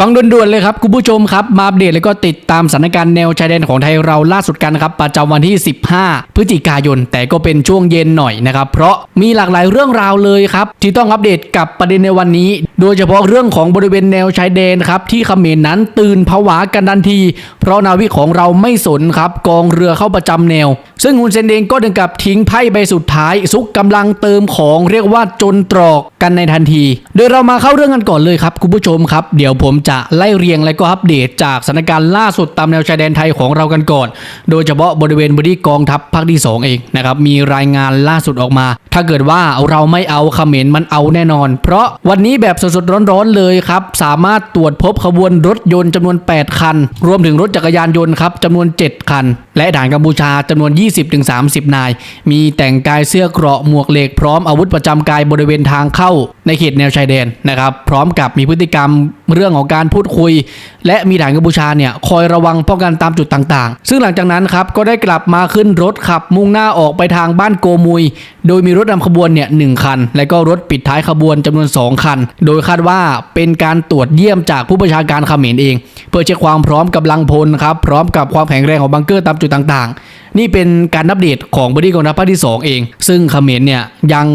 ฟังด่วนๆเลยครับคุณผู้ชมครับ มาอัปเดตแล้วก็ติดตามสถานการณ์แนวชายแดนของไทยเราล่าสุดกันครับประจำวันที่ 15 พฤศจิกายน แต่ก็เป็นช่วงเย็นหน่อยนะครับเพราะมีหลากหลายเรื่องราวเลยครับที่ต้องอัปเดตกับประเด็นในวันนี้ โดยเฉพาะเรื่องของบริเวณแนวชายแดนครับที่เขมรนั้นตื่นผวากันทันที เพราะนาวิกของเราไม่สนครับกองเรือเข้าประจำแนว ซึ่งฮุนเซนเองก็ถึงกับทิ้งไพ่ใบสุดท้าย ซุกกำลังเติมของเรียกว่าจนตรอกกันในทันที โดยเรามาเข้าเรื่องกันก่อนเลยครับคุณผู้ชมครับ เดี๋ยวผมจะไล่เรียงและก็อัปเดตจากสถานการณ์ล่าสุดตามแนวชายแดนไทยของเรากันก่อน โดยเฉพาะบริเวณบริกองทัพภาคที่ 2 เองนะครับมีรายงานล่าสุดออกมา ถ้าเกิดว่าเราไม่เอาเขมรมันเอาแน่นอน เพราะวันนี้แบบสดๆร้อนๆเลยครับสามารถตรวจพบขบวนรถยนต์จำนวน 8 คัน รวมถึงรถจักรยานยนต์ครับจำนวน 7 คัน และด่านกัมพูชาจำนวน20-30 นาย มีแต่งกายเสื้อเกราะหมวกเหล็กพร้อมอาวุธประจำกายบริเวณทางเข้าในเขตแนวชายแดนนะครับ พร้อมกับมีพฤติกรรมเรื่องของการพูดคุย และมีฐานกัมพูชาเนี่ยคอยระวังป้องกันตามจุดต่างๆ ซึ่งหลังจากนั้นครับก็ได้กลับมาขึ้นรถขับมุ่งหน้าออกไปทางบ้านโกมุย โดยมีรถนำขบวนเนี่ยหนึ่งคัน และก็รถปิดท้ายขบวนจำนวน 2 คัน โดยคาดว่าเป็นการตรวจเยี่ยมจากผู้ประชาการเขมรเอง เพื่อเช็คความพร้อมกำลังพลครับพร้อมกับความแข็งแรงของบังเกอร์ตามจุดต่างๆ นี่เป็นการอัปเดตของบดีกองทัพภาคที่ 2 เอง ซึ่งเขมรเนี่ยยัง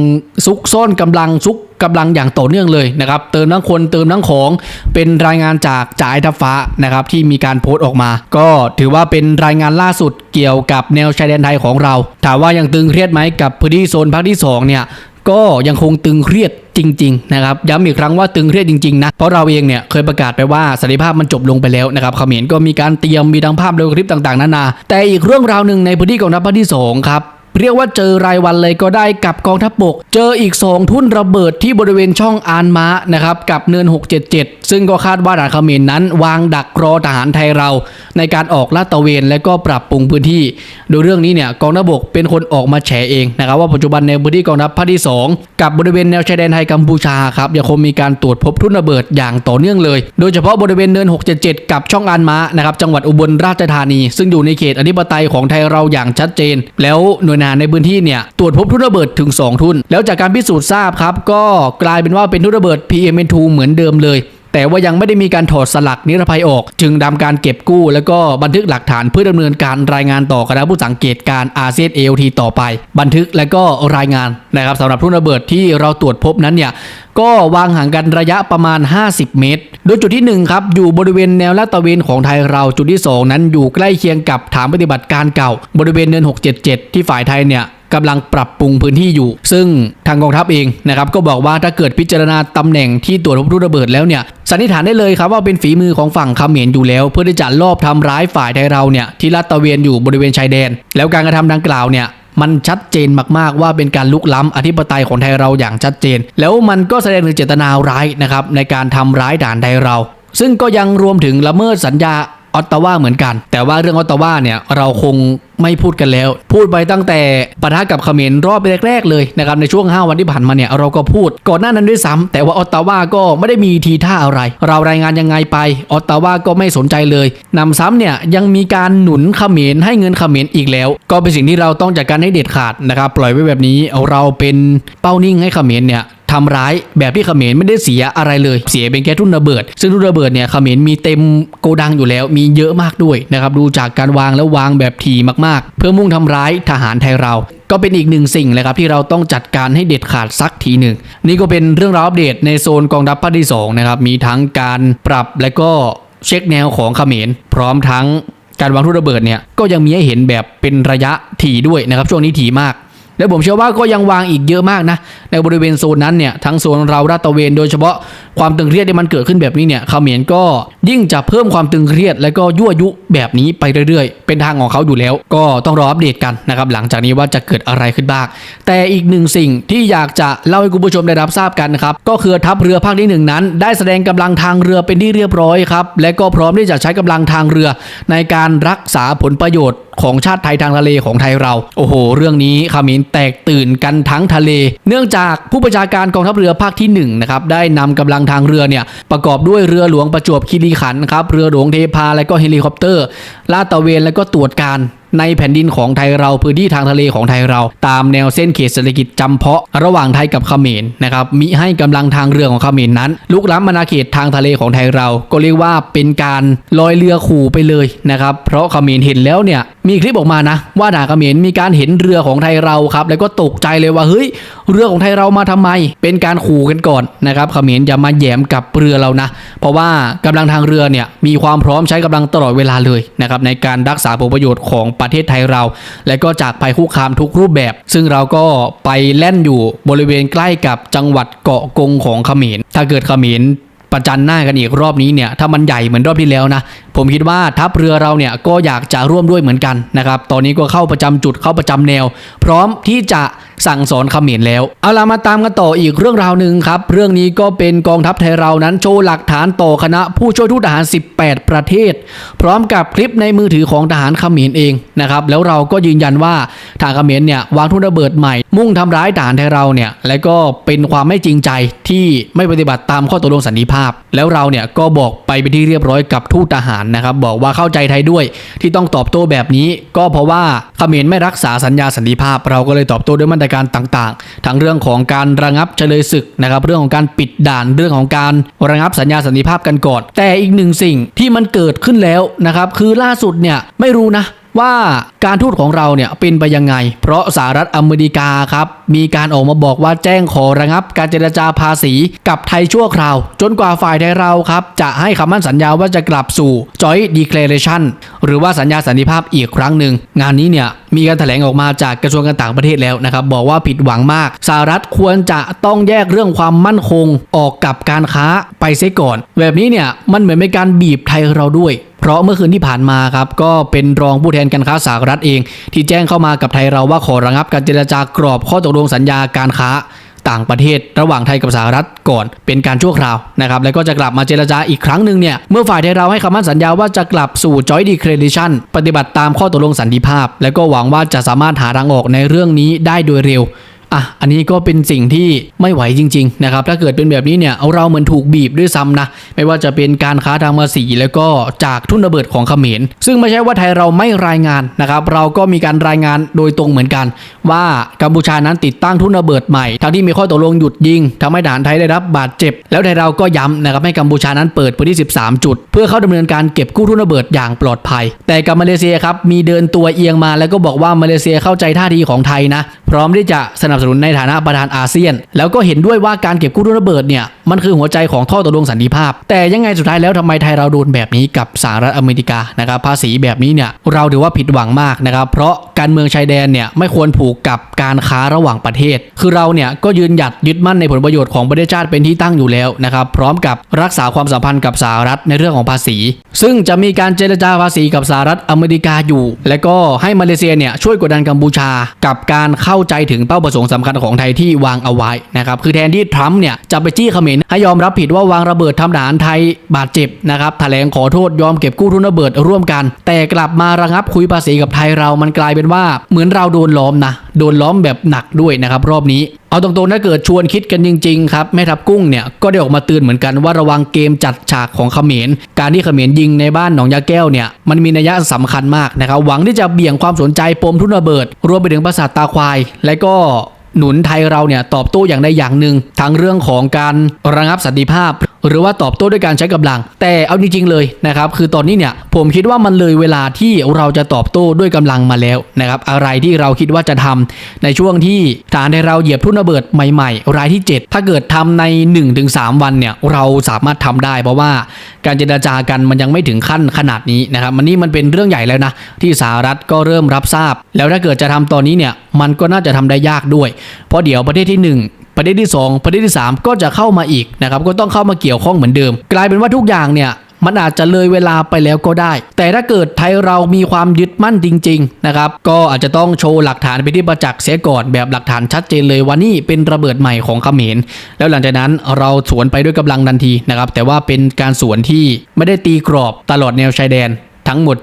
ซุกซ่อนกำลังซุก กำลังอย่างต่อเนื่องเลยนะครับเติมทั้งคนเติมทั้งของเป็นรายงานจากจ่ายทัพฟ้านะครับที่มีการโพสต์ออกมา ก็ถือว่าเป็นรายงานล่าสุดเกี่ยวกับแนวชายแดนไทยของเรา ถามว่ายังตึงเครียดไหมกับพื้นที่โซนภาคที่สองเนี่ยก็ยังคงตึงเครียดจริงๆนะครับย้ำอีกครั้งว่าตึงเครียดจริงๆนะเพราะเราเองเนี่ยเคยประกาศไปว่าสันติภาพมันจบลงไปแล้วนะครับเขมรก็มีการเตรียมมีทั้งภาพและคลิปต่างๆนานาแต่อีกเรื่องราวหนึ่งในพื้นที่กองทัพภาคที่สองครับ เรียกว่าเจอรายวันเลยก็ได้กับกองทัพบก เจออีก 2 ทุ่นระเบิดที่บริเวณช่องอานม้านะครับกับเนิน 677 ซึ่งก็คาดว่าทหารเขมรนนั้น วางดักรอทหารไทยเรา ในการออกลาดตระเวนและก็ปรับปรุงพื้นที่ โดยเรื่องนี้เนี่ยกองทัพบกเป็นคนออกมาแฉเองนะครับว่าปัจจุบันในพื้นที่กองทัพภาคที่ 2 กับบริเวณแนวชายแดนไทยกัมพูชาครับยังคงมีการตรวจพบทุ่นระเบิดอย่างต่อเนื่องเลย โดยเฉพาะบริเวณเนิน 677 กับช่องอานม้านะครับจังหวัดอุบลราชธานี ซึ่งอยู่ในเขตอธิปไตยของไทยเราอย่างชัดเจน แล้วหน่วยนาในพื้นที่เนี่ยตรวจพบทุ่นระเบิดถึง 2 ทุ่น แล้วจากการพิสูจน์ทราบครับ ก็กลายเป็นว่าเป็นทุ่นระเบิด PM2 เหมือนเดิมเลย แต่ว่ายังไม่ได้มีการถอดสลักนิรภัยออก จึงดำการเก็บกู้ แล้วก็บันทึกหลักฐานเพื่อดำเนินการรายงานต่อคณะผู้สังเกตการอาเซียนเอลทีต่อไป บันทึกและก็รายงานนะครับสำหรับทุ่นระเบิดที่เราตรวจพบนั้นเนี่ยก็วางห่างกันระยะประมาณ 50 เมตร โดยจุดที่1ครับอยู่บริเวณแนวลาดตะเวนของไทยเราจุดที่ 2 นั้นอยู่ใกล้เคียงกับฐานปฏิบัติการเก่า บริเวณเนิน 677 ที่ฝ่ายไทยเนี่ย กำลังปรับปรุงพื้นที่อยู่ ซึ่งทางกองทัพเองนะครับก็บอกว่าถ้าเกิดพิจารณาตำแหน่งที่ตรวจพบลูกระเบิดแล้วเนี่ยสันนิษฐานได้เลยครับว่าเป็นฝีมือของฝั่งเขมรอยู่แล้ว เพื่อที่จะลอบทำร้ายฝ่ายไทยเราเนี่ยที่ลาดตระเวนอยู่บริเวณชายแดน แล้วการกระทำดังกล่าวเนี่ยมันชัดเจนมากๆว่าเป็นการลุกล้ำอธิปไตยของไทยเราอย่างชัดเจน แล้วมันก็แสดงถึงเจตนาร้ายนะครับในการทำร้ายด่านไทยเรา ซึ่งก็ยังรวมถึงละเมิดสัญญา ออตตาวาเหมือนกัน แต่ว่าเรื่องออตตาวาเนี่ยเราคงไม่พูดกันแล้ว พูดไปตั้งแต่ปะทะกับเขมรรอบแรก ๆ เลยนะครับในช่วง 5 วันที่ผ่านมาเนี่ยเราก็พูดก่อนหน้านั้นด้วยซ้ำแต่ว่าออตตาวาก็ไม่ได้มีทีท่าอะไร เรารายงานยังไงไปออตตาวาก็ไม่สนใจเลยนำซ้ำเนี่ยยังมีการหนุนเขมรให้เงินเขมรอีกแล้ว ก็เป็นสิ่งที่เราต้องจัดการให้เด็ดขาดนะครับปล่อยไว้แบบนี้เราเป็นเป้านิ่งให้เขมรเนี่ย ทำร้ายแบบที่เขมรไม่ได้เสียอะไรเลย เสียเป็นแค่ทุ่นระเบิด ซึ่งทุ่นระเบิดเนี่ยเขมรมีเต็มโกดังอยู่แล้วมีเยอะมากด้วยนะครับดูจากการวางแล้ววางแบบถี่มากๆ เพื่อมุ่งทำร้ายทหารไทยเราก็เป็นอีกหนึ่งสิ่งเลยครับที่เราต้องจัดการให้เด็ดขาดสักทีหนึ่ง นี่ก็เป็นเรื่องราวอัปเดตในโซนกองทัพภาคที่สองนะครับมีทั้งการปรับและก็เช็คแนวของเขมร พร้อมทั้งการวางทุ่นระเบิดเนี่ยก็ยังมีให้เห็นแบบเป็นระยะถี่ด้วยนะครับช่วงนี้ถี่มาก และผมเชื่อว่าก็ยังวางอีกเยอะมากนะในบริเวณโซนนั้นเนี่ยทั้งโซนเราราตะเวนโดยเฉพาะความตึงเครียดที่มันเกิดขึ้นแบบนี้เนี่ยเขมรก็ยิ่งจะเพิ่มความตึงเครียด และก็ยั่วยุแบบนี้ไปเรื่อยๆ เป็นทางของเขาอยู่แล้ว ก็ต้องรออัปเดตกันนะครับหลังจากนี้ว่าจะเกิดอะไรขึ้นบ้าง แต่อีกหนึ่งสิ่งที่อยากจะเล่าให้คุณผู้ชมได้รับทราบกันนะครับก็คือทัพเรือภาคที่หนึ่งนั้น ได้แสดงกำลังทางเรือเป็นที่เรียบร้อยครับและก็พร้อมที่จะใช้กำลังทางเรือ ในการรักษาผลประโยชน์ของชาติไทยทางทะเลของไทยเรา โอ้โห เรื่องนี้ขมรแตกตื่นกันทั้งทะเล เนื่องจากผู้บัญชาการกองทัพเรือภาคที่1นนะครับได้นำกำลังทางเรือเนี่ยประกอบด้วยเรือหลวงประจวบคีรีขันธ์ครับเรือหลวงเทพาและก็เฮลิคอปเตอร์ลาดตระเวนและก็ตรวจการในแผ่นดินของไทยเราพื้นที่ทางทะเลของไทยเรา ตามแนวเส้นเขตเศรษฐกิจจำเพาะระหว่างไทยกับเขมรนะครับมิให้กำลังทางเรือของเขมรนั้น ลุกล้ำอาณาเขตทางทะเลของไทยเรา ก็เรียกว่าเป็นการลอยเรือขู่ไปเลยนะครับเพราะเขมรเห็นแล้วเนี่ยมีคลิปออกมานะ ว่าด่าเขมรมีการเห็นเรือของไทยเราครับ แล้วก็ตกใจเลยว่าเฮ้ยเรือของไทยเรามาทำไม เป็นการขู่กันก่อนนะครับเขมรอย่ามาแหยมกับเรือเรานะ เพราะว่ากำลังทางเรือเนี่ยมีความพร้อมใช้กำลังตลอดเวลาเลยนะครับในการรักษาผลประโยชน์ของประเทศไทยเรา และก็จากภัยคุกคามทุกรูปแบบ ซึ่งเราก็ไปแล่นอยู่บริเวณใกล้กับจังหวัดเกาะกงของเขมรถ้าเกิดเขมร ประจันหน้ากันอีกรอบนี้เนี่ยถ้ามันใหญ่เหมือนรอบที่แล้วนะ ผมคิดว่าทัพเรือเราเนี่ยก็อยากจะร่วมด้วยเหมือนกันนะครับตอนนี้ก็เข้าประจำจุดเข้าประจำแนว พร้อมที่จะสั่งสอนเขมรแล้ว เอาล่ะมาตามกันต่ออีกเรื่องราวหนึ่งครับ เรื่องนี้ก็เป็นกองทัพไทยเรานั้นโชว์หลักฐานต่อคณะผู้ช่วยทูตทหาร 18 ประเทศ พร้อมกับคลิปในมือถือของทหารเขมรเองนะครับแล้วเราก็ยืนยันว่าทางเขมรเนี่ยวางทุ่นระเบิดใหม่ มุ่งทำร้ายทหารไทยเราเนี่ยและก็เป็นความไม่จริงใจที่ไม่ปฏิบัติตามข้อตกลงสันติภาพแล้วเราเนี่ยก็บอกไปเป็นที่เรียบร้อยกับทูตทหารนะครับ บอกว่าเข้าใจไทยด้วย ที่ต้องตอบโต้แบบนี้ ก็เพราะว่าเขมรไม่รักษาสัญญาสันติภาพ เราก็เลยตอบโต้ด้วยมาตรการต่างๆ ทั้งเรื่องของการระงับเฉลยศึกนะครับเรื่องของการปิดด่านเรื่องของการระงับสัญญาสันติภาพกันก่อน แต่อีกหนึ่งสิ่งที่มันเกิดขึ้นแล้วนะครับคือล่าสุดเนี่ยไม่รู้นะ ว่าการทูตของเราเนี่ยเป็นไปยังไง เพราะสหรัฐอเมริกาครับ มีการออกมาบอกว่าแจ้งขอระงับ การเจรจาภาษีกับไทยชั่วคราว จนกว่าฝ่ายไทยเราครับ จะให้คำมั่นสัญญาว่าจะกลับสู่ Joint Declaration หรือว่าสัญญาสันติภาพอีกครั้งหนึ่ง งานนี้เนี่ยมีการแถลงออกมาจากกระทรวงการต่างประเทศแล้วนะครับ บอกว่าผิดหวังมากสหรัฐควรจะต้องแยกเรื่องความมั่นคงออกกับการค้าไปเสียก่อน แบบนี้เนี่ยมันเหมือนเป็นการบีบไทยเราด้วย เพราะเมื่อคืนที่ผ่านมาครับก็เป็นรองผู้แทนการค้าสหรัฐเอง ที่แจ้งเข้ามากับไทยเราว่าขอระงับการเจรจากรอบข้อตกลงสัญญาการค้าต่างประเทศระหว่างไทยกับสหรัฐก่อนเป็นการชั่วคราวนะครับแล้วก็จะกลับมาเจรจาอีกครั้งหนึ่งเนี่ยเมื่อฝ่ายไทยเราให้คำมั่นสัญญาว่าจะกลับสู่ Joint Declaration ปฏิบัติตามข้อตกลงสันติภาพ และก็หวังว่าจะสามารถหาทางออกในเรื่องนี้ได้โดยเร็ว อะอันนี้ก็เป็นสิ่งที่ไม่ไหวจริงๆนะครับถ้าเกิดเป็นแบบนี้เนี่ยเอาเราเหมือนถูกบีบด้วยซ้ำนะไม่ว่าจะเป็นการค้าทางภาษีแล้วก็จากทุนระเบิดของเขมร ซึ่งไม่ใช่ว่าไทยเราไม่รายงานนะครับเราก็มีการรายงานโดยตรงเหมือนกัน ว่ากัมพูชานั้นติดตั้งทุนระเบิดใหม่ทั้งที่มีข้อตกลงหยุดยิงทำให้ทหารไทยได้รับบาดเจ็บ แล้วไทยเราก็ย้ำนะครับให้กัมพูชานั้นเปิดพื้นที่ 13 จุด เพื่อเข้าดำเนินการเก็บกู้ทุนระเบิดอย่างปลอดภัย แต่กับมาเลเซียครับมีเดินตัวเอียงมาแล้วก็บอกว่ามาเลเซียเข้าใจท่าทีของไทยนะพร้อมที่จะสนับสนุนในฐานะประธานอาเซียน แล้วก็เห็นด้วยว่าการเก็บกู้ทุนระเบิดเนี่ย มันคือหัวใจของท่อตกลงสันติภาพ แต่ยังไงสุดท้ายแล้วทำไมไทยเราโดนแบบนี้กับสหรัฐอเมริกานะครับภาษีแบบนี้เนี่ยเราถือว่าผิดหวังมากนะครับเพราะการเมืองชายแดนเนี่ยไม่ควรผูกกับการค้าระหว่างประเทศ คือเราเนี่ยก็ยืนหยัดยึดมั่นในผลประโยชน์ของประเทศชาติเป็นที่ตั้งอยู่แล้วนะครับพร้อมกับรักษาความสัมพันธ์กับสหรัฐในเรื่องของภาษี ซึ่งจะมีการเจรจาภาษีกับสหรัฐอเมริกาอยู่ และก็ให้มาเลเซียเนี่ยช่วยกดดันกัมพูชา กับการเข้าใจถึงเป้าประสงค์สำคัญของไทยที่วางเอาไว้นะครับคือแทนที่ทรัมป์เนี่ยจะไปจี้เขมรให้ยอมรับผิดว่าวางระเบิดทำทหารไทยบาดเจ็บนะครับแถลงขอโทษยอมเก็บกู้ทุนระเบิดร่วมกัน แต่กลับมาระงับคุยภาษีกับไทยเรามันกลายเป็นว่าเหมือนเราโดนล้อมนะโดนล้อมแบบหนักด้วยนะครับรอบนี้เอาตรงๆถ้าเกิดชวนคิดกันจริงๆครับแม่ทัพกุ้งเนี่ยก็ได้ออกมาเตือนเหมือนกันว่าระวังเกมจัดฉากของเขมร การที่เขมรยิงในบ้านหนองยาแก้วเนี่ยมันมีนัยสำคัญมากนะครับหวังที่จะเบี่ยงความสนใจปมทุนระเบิด รวมไปถึงปราสาทตาควาย และก็ หนุนไทยเราเนี่ยตอบโต้อย่างใดอย่างหนึ่งทั้งเรื่องของการระงับสันติภาพ หรือว่าตอบโต้ด้วยการใช้กำลัง แต่เอาจริงๆเลยนะครับคือตอนนี้เนี่ยผมคิดว่ามันเลยเวลาที่เราจะตอบโต้ด้วยกำลังมาแล้วนะครับอะไรที่เราคิดว่าจะทำในช่วงที่ฐานในเราเหยียบทุ่นระเบิดใหม่ๆ รายที่ 7 ถ้าเกิดทำใน 1-3 วันเนี่ยเราสามารถทำได้ เพราะว่าการเจรจากันมันยังไม่ถึงขั้นขนาดนี้นะครับมันนี่มันเป็นเรื่องใหญ่แล้วนะที่สหรัฐก็เริ่มรับทราบ แล้วถ้าเกิดจะทำตอนนี้เนี่ยมันก็น่าจะทำได้ยากด้วย เพราะเดี๋ยวประเทศที่ 1 ประเทศที่ 2 ประเทศที่ 3 ก็จะเข้ามาอีกนะครับก็ต้องเข้ามาเกี่ยวข้องเหมือนเดิม กลายเป็นว่าทุกอย่างเนี่ยมันอาจจะเลยเวลาไปแล้วก็ได้ แต่ถ้าเกิดไทยเรามีความยึดมั่นจริง ๆ นะครับ ก็อาจจะต้องโชว์หลักฐานไปที่ประจักษ์เสียก่อนแบบหลักฐานชัดเจนเลยว่านี่เป็นระเบิดใหม่ของเขมร แล้วหลังจากนั้นเราสวนไปด้วยกำลังทันทีนะครับ แต่ว่าเป็นการสวนที่ไม่ได้ตีกรอบตลอดแนวชายแดนทั้งหมด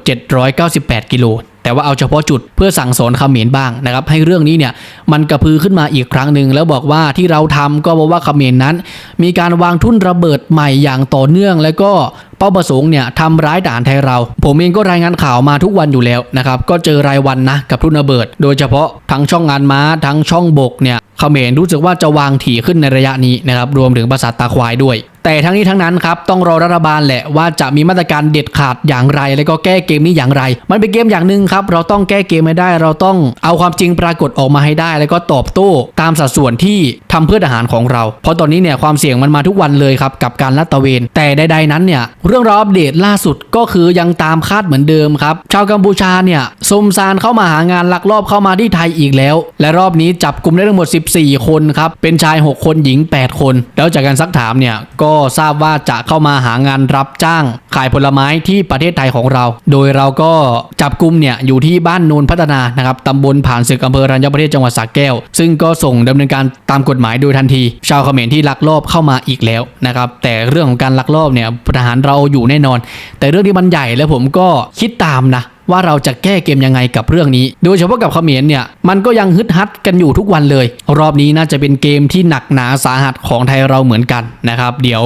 798 กิโล แต่ว่าเอาเฉพาะจุดเพื่อสั่งสอนเขมรบ้างนะครับ ให้เรื่องนี้เนี่ยมันกระพือขึ้นมาอีกครั้งหนึ่งแล้วบอกว่าที่เราทำก็เพราะว่าเขมรนั้น มีการวางทุ่นระเบิดใหม่อย่างต่อเนื่องแล้วก็ เป้าประสงค์เนี่ยทำร้ายทหารไทยเรา ผมเองก็รายงานข่าวมาทุกวันอยู่แล้วนะครับก็เจอรายวันนะกับทุนระเบิด โดยเฉพาะทั้งช่องงานม้าทั้งช่องบกเนี่ยเขมรรู้สึกว่าจะวางถี่ขึ้นในระยะนี้นะครับรวมถึงภาษาตาควายด้วย แต่ทั้งนี้ทั้งนั้นครับต้องรอรัฐบาลแหละว่าจะมีมาตรการเด็ดขาดอย่างไร แล้วก็แก้เกมนี้อย่างไร มันเป็นเกมอย่างหนึ่งครับเราต้องแก้เกมให้ได้ เราต้องเอาความจริงปรากฏออกมาให้ได้ แล้วก็ตอบโต้ตามสัดส่วนที่ทำเพื่อทหารของเรา เพราะตอนนี้เนี่ยความเสี่ยงมันมาทุกวันเลยครับกับการลาดตระเวน แต่ใดๆนั้นเนี่ยเรื่องราวอัปเดตล่าสุดก็คือยังตามคาดเหมือนเดิมครับ ชาวกัมพูชาเนี่ยสมซานเข้ามาหางานลักลอบเข้ามาที่ไทยอีกแล้ว และรอบนี้จับกลุ่มได้ทั้งหมด 14 คนครับ เป็นชาย 6 คนหญิง 8 คน แล้วจากการซักถามเนี่ยก็ทราบว่าจะเข้ามาหางานรับจ้าง ขายผลไม้ที่ประเทศไทยของเรา โดยเราก็จับกลุ่มเนี่ยอยู่ที่บ้านโนนพัฒนานะครับตำบลผ่านศึกอำเภอรัญญประเทศจังหวัดสระแก้ว ซึ่งก็ส่งดำเนินการตามกฎหมายโดยทันที ชาวเขมรที่ลักลอบเข้ามาอีกแล้วนะครับแต่เรื่องของการลักลอบเนี่ยทหารเราอยู่แน่นอน แต่เรื่องที่มันใหญ่แล้วผมก็คิดตามนะ ว่าเราจะแก้เกมยังไงกับเรื่องนี้ โดยเฉพาะกับเขมรเนี่ยมันก็ยังฮึดฮัดกันอยู่ทุกวันเลย รอบนี้น่าจะเป็นเกมที่หนักหนาสาหัสของไทยเราเหมือนกันนะครับ เดี๋ยว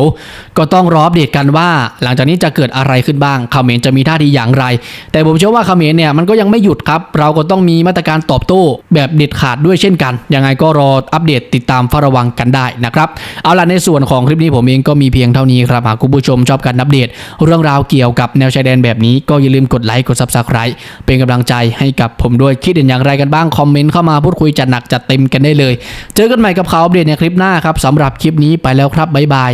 ก็ต้องรออัปเดตกันว่า หลังจากนี้จะเกิดอะไรขึ้นบ้างเขมรจะมีท่าทีอย่างไร แต่ผมเชื่อว่าเขมรเนี่ยมันก็ยังไม่หยุดครับ เราก็ต้องมีมาตรการตอบโต้แบบเด็ดขาดด้วยเช่นกัน ยังไงก็รออัปเดตติดตามเฝ้าระวังกันได้นะครับ เอาล่ะในส่วนของคลิปนี้ผมเองก็มีเพียงเท่านี้ครับหากคุณผู้ชมชอบการอัปเดต เรื่องราวเกี่ยวกับแนวชายแดนแบบนี้ก็อย่าลืมกดไลค์กด subscribe เป็นกำลังใจให้กับผมด้วยคิดเห็นอย่างไรกันบ้างคอมเมนต์เข้ามาพูดคุยจัดหนักจัดเต็มกันได้เลย เจอกันใหม่กับข่าวอัปเดตในคลิปหน้าครับสำหรับคลิปนี้ไปแล้วครับบ๊ายบาย